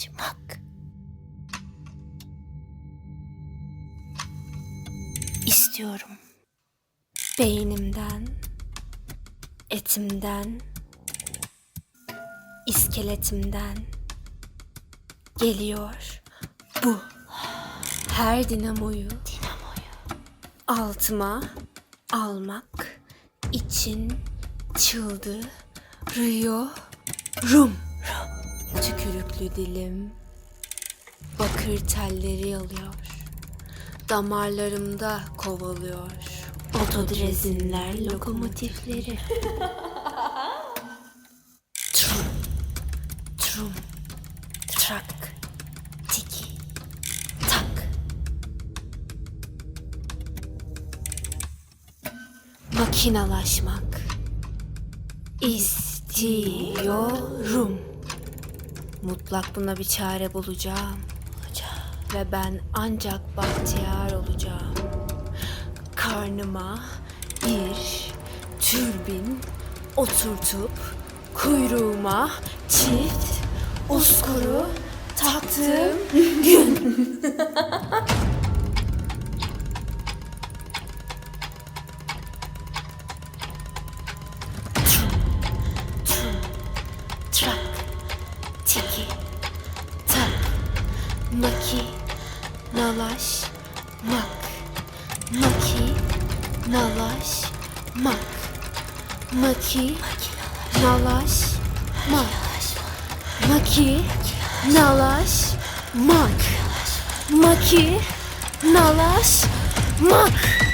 Çalışmak. İstiyorum. Beynimden, etimden, iskeletimden geliyor bu. Her dinamoyu, dinamoyu altıma almak için çıldırıyorum. Tükürüklü dilim bakır telleri yalıyor. Damarlarımda kovalıyor. Otodrezinler lokomotifleri. trum, trum, trak, tiki, tak. Makinalaşmak istiyorum. Mutlak buna bir çare bulacağım. Ve ben ancak bahtiyar olacağım. Karnıma bir türbin oturtup kuyruğuma çift uskuru taktığım gün. maki, nalaş, mak, maki, nalaş, mak, maki, nalaş, mak, maki, nalaş, mak, maki, nalaş, mak.